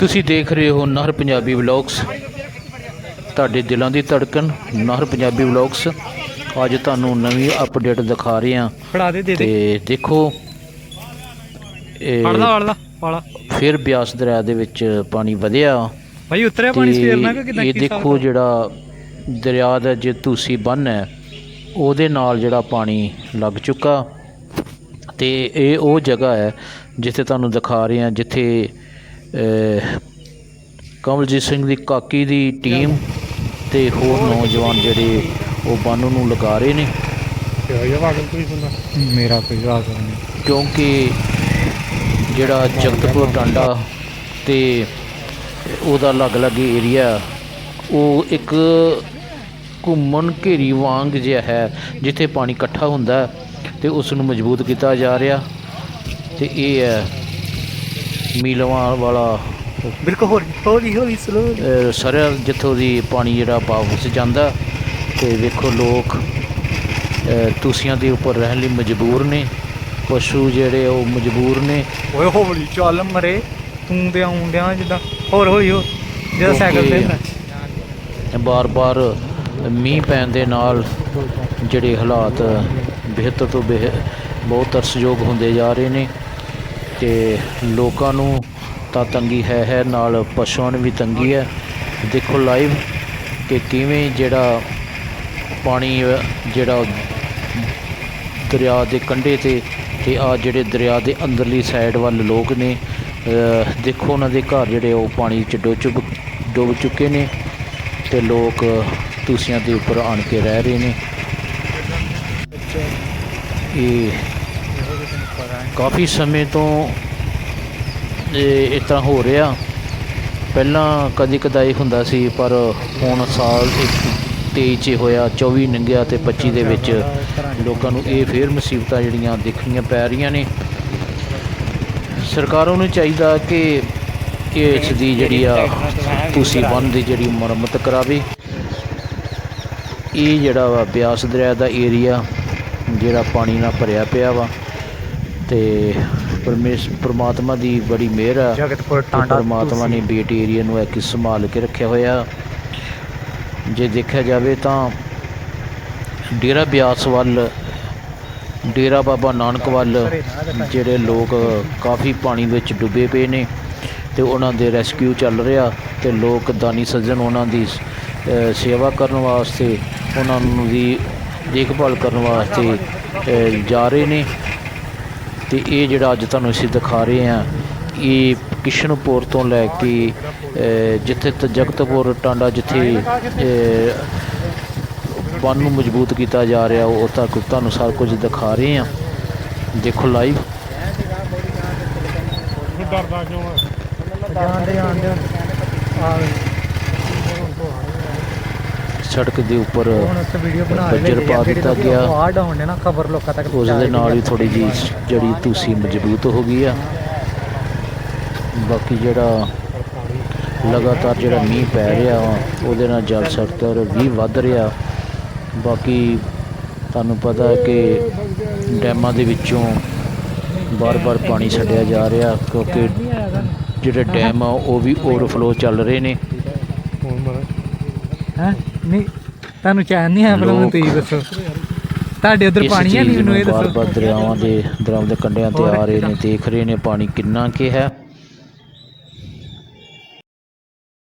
ਤੁਸੀਂ ਦੇਖ ਰਹੇ ਹੋ ਨਹਰ ਪੰਜਾਬੀ ਵਲੌਗਸ। ਤੁਹਾਡੇ ਦਿਲਾਂ ਦੀ ਧੜਕਨ ਨਹਰ ਪੰਜਾਬੀ ਵਲੌਗਸ। ਅੱਜ ਤੁਹਾਨੂੰ ਨਵੀਂ ਅਪਡੇਟ ਦਿਖਾ ਰਹੇ ਹਾਂ। ਫੜਾ ਦੇ ਦੇ ਤੇ ਦੇਖੋ ਇਹ ਫੜ ਲਾ ਫੜ। ਲਾ ਪਾਲਾ ਫਿਰ ਬਿਆਸ ਦਰਿਆ ਦੇ ਵਿੱਚ ਪਾਣੀ ਵਧਿਆ। ਭਾਈ ਉਤਰਿਆ ਪਾਣੀ ਸਵੇਰ ਨਾਲ ਕਿ ਕਿਦਾਂ ਇਹ ਦੇਖੋ ਜਿਹੜਾ ਦਰਿਆ ਦਾ ਜੇ ਤੁਸੀਂ ਬੰਨ ਹੈ ਉਹਦੇ ਨਾਲ ਜਿਹੜਾ ਪਾਣੀ ਲੱਗ ਚੁੱਕਾ। ਤੇ ਇਹ ਉਹ ਜਗ੍ਹਾ ਹੈ ਜਿੱਥੇ ਤੁਹਾਨੂੰ ਦਿਖਾ ਰਹੇ ਹਾਂ ਜਿੱਥੇ ਕਮਲਜੀਤ ਸਿੰਘ ਦੀ ਕਾਕੀ ਦੀ ਟੀਮ ਤੇ ਹੋਰ ਨੌਜਵਾਨ ਜਿਹੜੇ ਉਹ ਬੰਨ ਨੂੰ ਲਗਾ ਰਹੇ ਨੇ। ਮੇਰਾ ਕੋਈ ਰਾਜ ਨਹੀਂ। ਕਿਉਂਕਿ ਜਿਹੜਾ ਜਗਤਪੁਰ ਟਾਂਡਾ ਤੇ ਉਹਦਾ ਅਲੱਗ-ਅਲੱਗ ਏਰੀਆ ਉਹ ਇੱਕ ਘੁੰਮਣ ਘੇਰੀ ਵਾਂਗ ਜਿਹਾ ਹੈ ਜਿੱਥੇ ਪਾਣੀ ਇਕੱਠਾ ਹੁੰਦਾ ਤੇ ਉਸ ਨੂੰ ਮਜ਼ਬੂਤ ਕੀਤਾ ਜਾ ਰਿਹਾ। ਤੇ ਇਹ ਹੈ ਮੀਲਵਾਂ ਵਾਲਾ। ਬਿਲਕੁਲ ਹੌਲੀ ਹੌਲੀ ਹੌਲੀ ਸਲੋ ਸਰਿਆ ਜਿੱਥੋਂ ਦੀ ਪਾਣੀ ਜਿਹੜਾ ਵਾਪਸ ਜਾਂਦਾ ਤੇ ਵੇਖੋ ਲੋਕ ਤੁਸੀਆਂ ਦੇ ਉੱਪਰ ਰਹਿਣ ਲਈ ਮਜਬੂਰ ਨੇ। ਪਸ਼ੂ ਜਿਹੜੇ ਉਹ ਮਜਬੂਰ ਨੇ। ਓਏ ਹੌਲੀ ਚੱਲ ਮਰੇ ਤੂੰ ਤੇ ਆਉਣ ਡਿਆ ਜਿੱਦਾਂ। ਹੋਰ ਹੌਲੀ ਹੋ ਜਿਹੜਾ ਸਾਈਕਲ ਤੇ। ਬਾਰ-ਬਾਰ ਮੀਂਹ ਪੈਣ ਦੇ ਨਾਲ ਜਿਹੜੇ ਹਾਲਾਤ ਬਿਹਤਰ ਤੋਂ ਬਿਹ ਬਹੁਤ ਤਰਸਯੋਗ ਹੁੰਦੇ ਜਾ ਰਹੇ ਨੇ। ਤੇ ਲੋਕਾਂ ਨੂੰ ਤਾਂ ਤੰਗੀ ਹੈ ਹੈ, ਨਾਲ ਪਸ਼ੂਆਂ ਨੂੰ ਵੀ ਤੰਗੀ ਹੈ। ਦੇਖੋ ਲਾਈਵ ਕਿ ਕਿਵੇਂ ਜਿਹੜਾ ਪਾਣੀ, ਜਿਹੜਾ ਦਰਿਆ ਦੇ ਕੰਢੇ ਤੇ ਤੇ ਆ ਜਿਹੜੇ ਦਰਿਆ ਦੇ ਅੰਦਰਲੀ ਸਾਈਡ ਵੱਲ ਲੋਕ ਨੇ ਦੇਖੋ ਉਹਨਾਂ ਦੇ ਘਰ ਜਿਹੜੇ ਉਹ ਪਾਣੀ ਚ ਡੁੱਬ ਚੁੱਕ, ਡੁੱਬ ਚੁੱਕੇ ਨੇ ਤੇ ਲੋਕ ਤੁਸੀਆਂ ਦੇ ਉੱਪਰ ਆਣ ਕੇ ਰਹਿ ਰਹੇ ਨੇ। ਇਹ ਕਾਫੀ ਸਮੇਂ ਤੋਂ ਇਹ ਇਸ ਤਰ੍ਹਾਂ ਹੋ ਰਿਹਾ। ਪਹਿਲਾਂ ਕਦੀ ਕਦਾਈ ਹੁੰਦਾ ਸੀ, ਪਰ ਹੁਣ ਸਾਲ 23 ਚ ਹੋਇਆ 24 ਲੰਘਿਆ ਤੇ 25 ਦੇ ਵਿੱਚ ਲੋਕਾਂ ਨੂੰ ਇਹ ਫੇਰ ਮੁਸੀਬਤਾਂ ਜਿਹੜੀਆਂ ਦੇਖਣੀਆਂ ਪੈ ਰਹੀਆਂ ਨੇ। ਸਰਕਾਰਾਂ ਨੂੰ ਚਾਹੀਦਾ ਕਿ ਇਸ ਦੀ ਜਿਹੜੀ ਆ ਤੁਸੀਂ ਬੰਨ ਦੀ ਜਿਹੜੀ ਮੁਰੰਮਤ ਕਰਾਵੇ। ਇਹ ਜਿਹੜਾ ਵਾ ਬਿਆਸ ਦਰਿਆ ਦਾ ਏਰੀਆ, ਜਿਹੜਾ ਪਾਣੀ ਨਾਲ ਭਰਿਆ ਪਿਆ ਵਾ। ਤੇ ਪਰਮੇਸ਼ ਪ੍ਰਮਾਤਮਾ ਦੀ ਬੜੀ ਮਿਹਰ ਆ। ਜਗਤਪੁਰ ਟਾਂਡਾ ਪਰਮਾਤਮਾ ਨੇ ਬੀਟ ਏਰੀਆ ਨੂੰ ਇੱਕ ਸੰਭਾਲ ਕੇ ਰੱਖਿਆ ਹੋਇਆ। ਜੇ ਦੇਖਿਆ ਜਾਵੇ ਤਾਂ ਡੇਰਾ ਬਿਆਸ ਵੱਲ ਡੇਰਾ ਬਾਬਾ ਨਾਨਕ ਵੱਲ ਜਿਹੜੇ ਲੋਕ ਕਾਫੀ ਪਾਣੀ ਵਿੱਚ ਡੁੱਬੇ ਪਏ ਨੇ ਤੇ ਉਹਨਾਂ ਦੇ ਰੈਸਕਿਊ ਚੱਲ ਰਿਹਾ ਤੇ ਲੋਕ ਦਾਨੀ ਸੱਜਣ ਉਹਨਾਂ ਦੀ ਸੇਵਾ ਕਰਨ ਵਾਸਤੇ ਉਹਨਾਂ ਨੂੰ ਦੀ ਦੇਖਭਾਲ ਕਰਨ ਵਾਸਤੇ ਜਾ ਰਹੇ ਨੇ। ਤੇ ਇਹ ਜਿਹੜਾ ਅੱਜ ਤੁਹਾਨੂੰ ਅਸੀਂ ਦਿਖਾ ਰਹੇ ਹਾਂ ਇਹ ਕਿਸ਼ਨਪੁਰ ਤੋਂ ਲੈ ਕੇ ਜਿੱਥੇ ਤ ਜਗਤਪੁਰ ਟਾਂਡਾ ਜਿੱਥੇ ਅ, ਨੂੰ ਮਜ਼ਬੂਤ ਕੀਤਾ ਜਾ ਰਿਹਾ ਉਹ ਤੱਕ ਤੁਹਾਨੂੰ ਸਾਰਾ ਕੁਝ ਦਿਖਾ ਰਹੇ ਹਾਂ। ਦੇਖੋ ਲਾਈਵ ਜਾਂਦੇ ਜਾਂਦੇ ਆ? ਸੜਕ ਦੇ ਉੱਪਰ ਬੱਜਰ ਪਾ ਦਿੱਤਾ ਗਿਆ। ਆ ਡਾਉਣ ਨੇ ਨਾ ਖਬਰ ਲੋਕਾਂ ਤੱਕ ਉਸ ਦੇ ਨਾਲ ਹੀ ਥੋੜੀ ਜੀ ਜਿਹੜੀ ਤੁਸੀਂ ਮਜ਼ਬੂਤ ਹੋ ਗਈ ਆ। ਬਾਕੀ ਜਿਹੜਾ ਲਗਾਤਾਰ ਜਿਹੜਾ ਮੀਂਹ ਪੈ ਰਿਹਾ ਵਾ ਉਹਦੇ ਨਾਲ ਜਲ ਸਤਰ ਵੀ ਵੱਧ ਰਿਹਾ। ਬਾਕੀ ਤੁਹਾਨੂੰ ਪਤਾ ਹੈ ਕਿ ਡੈਮਾਂ ਦੇ ਵਿੱਚੋਂ ਬਾਰ-ਬਾਰ ਪਾਣੀ ਛੱਡਿਆ ਜਾ ਰਿਹਾ ਕਿਉਂਕਿ ਜਿਹੜੇ ਡੈਮ ਆ ਉਹ ਵੀ ਓਵਰਫਲੋ ਚੱਲ ਰਹੇ ਨੇ। ਹੈ? ਨਹੀਂ ਤੁਹਾਨੂੰ ਚੈਨ ਨਹੀਂ ਹੈ ਪਰ ਮੈਨੂੰ ਤੁਸੀਂ ਦੱਸੋ। ਤੁਹਾਡੇ ਉਧਰ ਪਾਣੀ ਹੈ ਨਹੀਂ ਮੈਨੂੰ ਇਹ ਦੱਸੋ। ਬਾਰ-ਬਾਰ ਦਰਿਆਵਾਂ ਦੇ ਦਰਿਆਵਾਂ ਦੇ ਕੰਢਿਆਂ ਤੇ ਆ ਰਹੇ ਨੇ ਦੇਖ ਰਹੇ ਨੇ ਪਾਣੀ ਕਿੰਨਾ ਕਿ ਹੈ।